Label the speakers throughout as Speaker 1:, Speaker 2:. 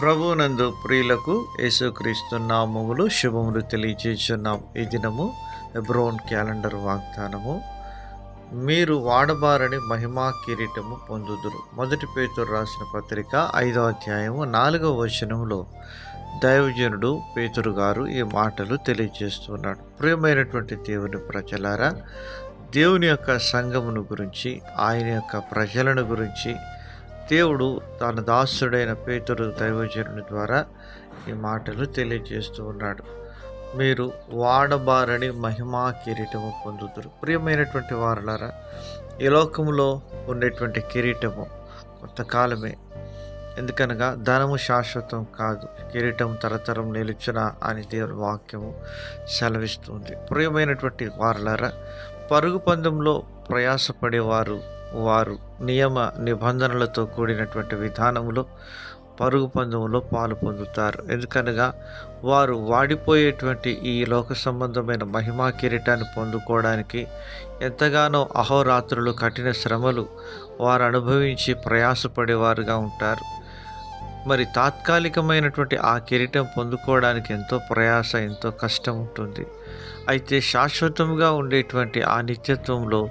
Speaker 1: ప్రభునందు ప్రియులకు యేసుక్రీస్తు నామములు శుభములు తెలియజేస్తున్నాం. ఈ దినము ఎబ్రోన్ క్యాలెండర్ వాగ్దానము. మీరు వాడబారని మహిమా కిరీటము పొందుదురు. మొదటి పేతురు రాసిన పత్రిక ఐదవ అధ్యాయము నాలుగవ వచనంలో దైవజనుడు పేతురు గారు ఈ మాటలు తెలియజేస్తున్నాడు. ప్రియమైనటువంటి దేవుని ప్రజలారా దేవుని యొక్క సంఘమును గురించి ఆయన యొక్క ప్రజలను గురించి దేవుడు తన దాసుడైన పేతురు దైవజనుని ద్వారా ఈ మాటలు తెలియజేస్తూ ఉన్నాడు. మీరు వాడబారని మహిమా కిరీటము పొందుతురు ప్రియమైనటువంటి వారులారా ఈ లోకంలో ఉండేటువంటి కిరీటము కొంతకాలమే. ఎందుకనగా ధనము శాశ్వతం కాదు. కిరీటం తరతరం నిలిచిన అని దేవుని వాక్యము సెలవిస్తుంది. ప్రియమైనటువంటి వారులారా పరుగు పందెంలో ప్రయాసపడేవారు వారు నియమ నిబంధనలతో కూడినటువంటి విధానంలో పరుగు పందెంలో పాలు పొందుతారు. ఎందుకనగా వారు వాడిపోయేటువంటి ఈ లోక సంబంధమైన మహిమా కిరీటాన్ని పొందుకోవడానికి ఎంతగానో అహోరాత్రులు కఠిన శ్రమలు వారు అనుభవించి ప్రయాసపడేవారుగా ఉంటారు. మరి తాత్కాలికమైనటువంటి ఆ కిరీటం పొందుకోవడానికి ఎంతో ప్రయాస ఎంతో కష్టం ఉంటుంది. అయితే శాశ్వతంగా ఉండేటువంటి ఆ నిత్యత్వంలో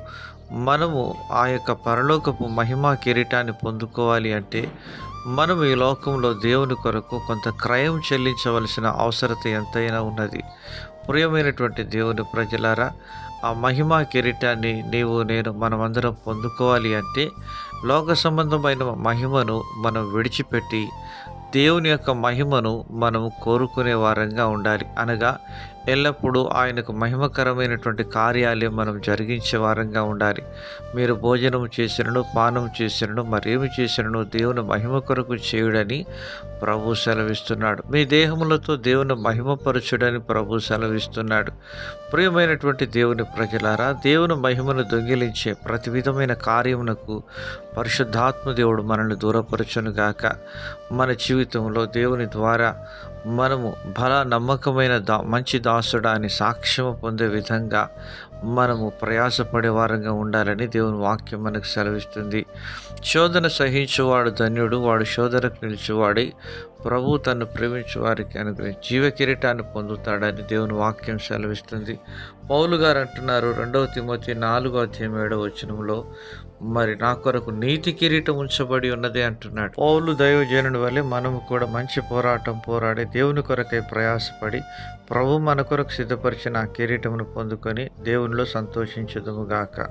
Speaker 1: మనము ఆ యొక్క పరలోకపు మహిమా కిరీటాన్ని పొందుకోవాలి అంటే మనం ఈ లోకంలో దేవుని కొరకు కొంత క్రయం చెల్లించవలసిన అవసరత ఎంతైనా ఉన్నది. ప్రియమైనటువంటి దేవుని ప్రజలారా ఆ మహిమా కిరీటాన్ని నీవు నేను మనమందరం పొందుకోవాలి అంటే లోక సంబంధమైన మహిమను మనం విడిచిపెట్టి దేవుని యొక్క మహిమను మనము కోరుకునే వారంగా ఉండాలి. అనగా ఎల్లప్పుడూ ఆయనకు మహిమకరమైనటువంటి కార్యాలయం మనం జరిగించే వారంగా ఉండాలి. మీరు భోజనం చేసినను పానం చేసినను మరేమి చేసినను దేవుని మహిమ కొరకు చేయుడని ప్రభు సెలవిస్తున్నాడు. మీ దేహములతో దేవుని మహిమపరచుడని ప్రభు సెలవిస్తున్నాడు. ప్రియమైనటువంటి దేవుని ప్రజలారా దేవుని మహిమను దొంగిలించే ప్రతి విధమైన కార్యమునకు పరిశుద్ధాత్మ దేవుడు మనల్ని దూరపరచునుగాక. మన జీవితంలో దేవుని ద్వారా మనము బల నమ్మకమైన దా మంచి దాసుడా అని సాక్ష్యము పొందే విధంగా మనము ప్రయాసపడే వారంగా ఉండాలని దేవుని వాక్యం మనకు సెలవిస్తుంది. శోధన సహించువాడు ధన్యుడు వాడు శోధనకు నిలిచివాడి ప్రభు తను ప్రేమించు వారికి అనుగ్రహించి జీవ కిరీటాన్ని పొందుతాడని దేవుని వాక్యం సెలవిస్తుంది. పౌలు గారు అంటున్నారు రెండవ తిమోతి నాలుగో అధ్యాయం ఏడవ వచనంలో మరి నా కొరకు నీతి కిరీటం ఉంచబడి ఉన్నది అంటున్నాడు. పౌలు దైవజనుడి వల్లే మనము కూడా మంచి పోరాటం పోరాడి దేవుని కొరకై ప్రయాసపడి ప్రభు మన కొరకు సిద్ధపరిచిన ఆ కిరీటమును పొందుకొని దేవునిలో సంతోషించదుము గాక.